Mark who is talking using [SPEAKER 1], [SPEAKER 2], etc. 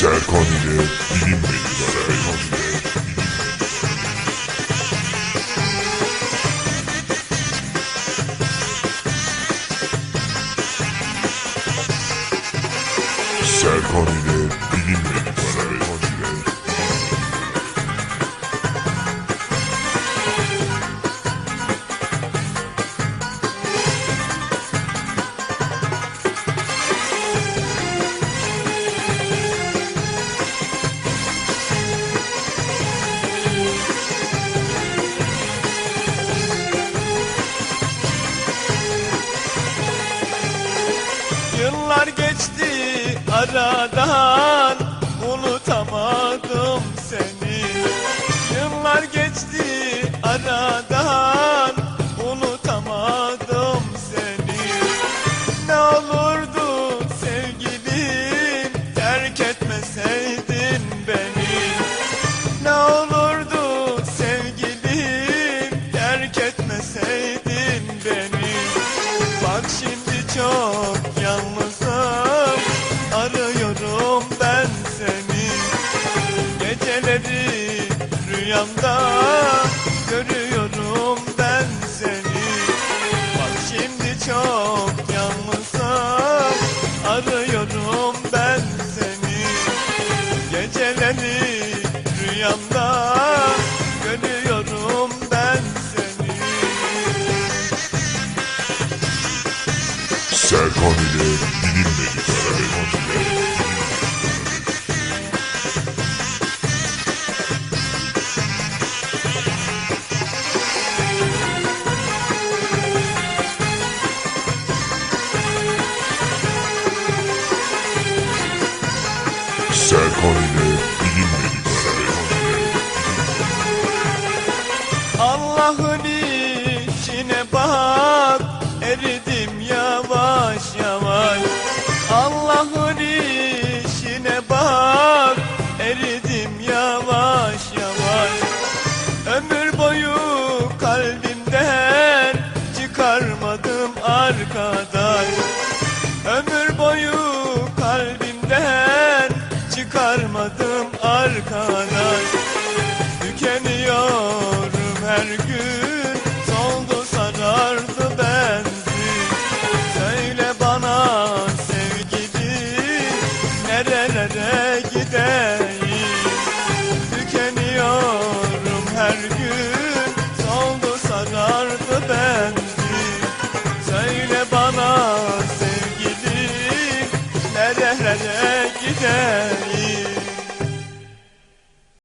[SPEAKER 1] Serkan ile bilinmedi Serkan
[SPEAKER 2] Yıllar geçti aradan. Unutamadım seni. Yıllar geçti rüyamda Görüyorum ben seni. Bak şimdi çok yalnızım Arıyorum ben seni. Geceleri rüyamda Görüyorum ben seni.
[SPEAKER 1] Serkan ile bilinmedi Serkan ile Serkan ile bilinmedi Serkan ile
[SPEAKER 2] Allah'ın işine bak eridim yavaş yavaş. Allah'ın işine bak eridim yavaş yavaş. Ömür boyu kalbimden çıkarmadım arkadaş. Ömür boyu kalbimden çıkarmadım arkadaş. Tükeniyorum her gün. Soldu sarardı benzin Söyle bana sevgilim Nerelere gideyim? Tükeniyorum her gün. Soldu sarardı benzin Söyle bana sevgilim Nerelere gideyim